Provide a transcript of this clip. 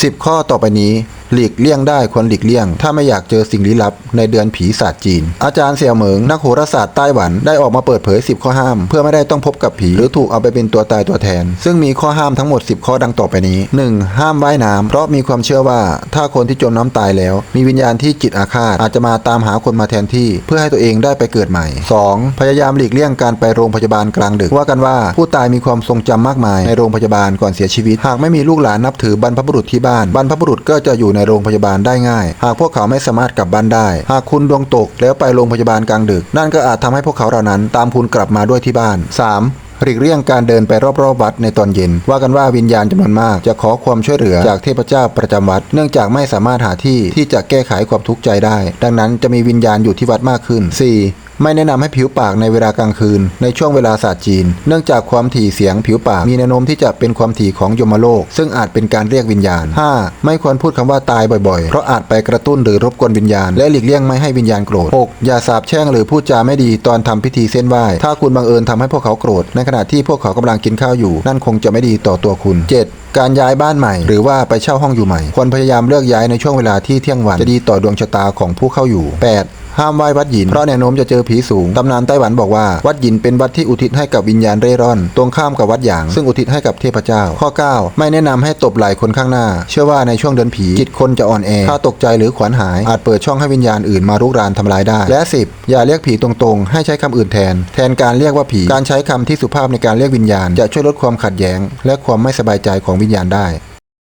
10 ข้อต่อไปนี้ หลีกเลี่ยงได้ควรหลีกเลี่ยง ถ้าไม่อยากเจอสิ่งลี้ลับ ในเดือนผีศาสตร์จีน อาจารย์เสี่ยวเหมิงนักโหราศาสตร์ไต้หวันได้ออกมาเปิดเผย 10 ข้อห้าม เพื่อไม่ได้ต้องพบกับผี หรือถูกเอาไปเป็นตัวตายตัวแทน ซึ่งมีข้อห้ามทั้งหมด 10 ข้อดังต่อไปนี้ 1. ห้ามว่ายน้ำเพราะมีความเชื่อว่า ถ้าคนที่จมน้ำตายแล้ว มีวิญญาณที่จิตอาฆาตอาจจะมาตามหาคนมาแทนที่ เพื่อให้ตัวเองได้ไปเกิดใหม่ 2. พยายามหลีกเลี่ยงการไปโรงพยาบาลกลางดึกว่ากันว่าผู้ตายมีความทรงจำมากมาย ในโรงพยาบาลก่อนเสียชีวิต หากไม่มีลูกหลานนับถือบรรพบุรุษที่บ้านบรรพบุรุษก็จะอยู่ในโรงพยาบาลได้ง่าย หากพวกเขาไม่สามารถกลับบ้านได้ หากคุณดวงตกแล้วไปโรงพยาบาลกลางดึก นั่นก็อาจทำให้พวกเขาเหล่านั้นตามคุณกลับมาด้วยที่บ้าน 3. หลีกเลี่ยงการเดินไปรอบๆ วัดในตอนเย็น ว่ากันว่าวิญญาณจำนวนมาก จะขอความช่วยเหลือจากเทพเจ้าประจำวัด เนื่องจากไม่สามารถหาที่ที่จะแก้ไขความทุกข์ใจได้ ดังนั้นจะมีวิญญาณอยู่ที่วัดมากขึ้น 4. ไม่แนะนำให้ผิวปากในเวลากลางคืน ในช่วงเวลาศาสตร์จีน เนื่องจากความถี่เสียงผิวปากมีแนวโน้มที่จะเป็นความถี่ของยมโลก ซึ่งอาจเป็นการเรียกวิญญาณ 5. ไม่ควรพูดคำว่าตายบ่อยๆ เพราะอาจไปกระตุ้นหรือรบกวนวิญญาณ และหลีกเลี่ยงไม่ให้วิญญาณโกรธ 6. อย่าสาบแช่งหรือพูดจาไม่ดีตอนทำพิธีเส้นไหว้ ถ้าคุณบังเอิญทำให้พวกเขาโกรธ ในขณะที่พวกเขากำลังกินข้าวอยู่ นั่นคงจะไม่ดีต่อตัวคุณ 7. การย้ายบ้านใหม่ หรือว่าไปเช่าห้องอยู่ใหม่ ควรพยายามเลือกย้ายในช่วงเวลาที่เที่ยงวันจะดีต่อดวงชะตาของผู้เข้าอยู่ 8. ห้ามไหว้วัดหยินเพราะแนวโน้มจะเจอผีสูง ตำนานไต้หวันบอกว่า วัดหยินเป็นวัดที่อุทิศให้กับวิญญาณเร่ร่อน ตรงข้ามกับวัดหยาง ซึ่งอุทิศให้กับเทพเจ้า ข้อ 9 ไม่แนะนำให้ตบไหล่คนข้างหน้า เชื่อว่าในช่วงเดือนผีจิตคนจะอ่อนแอ ถ้าตกใจหรือขวัญหาย อาจเปิดช่องให้วิญญาณอื่นมารุกรานทำลายได้ และ 10 อย่าเรียกผีตรงๆ ให้ใช้คำอื่นแทน แทนการเรียกว่าผี การใช้คำที่สุภาพในการเรียกวิญญาณ จะช่วยลดความขัดแย้ง และความไม่สบายใจของวิญญาณได้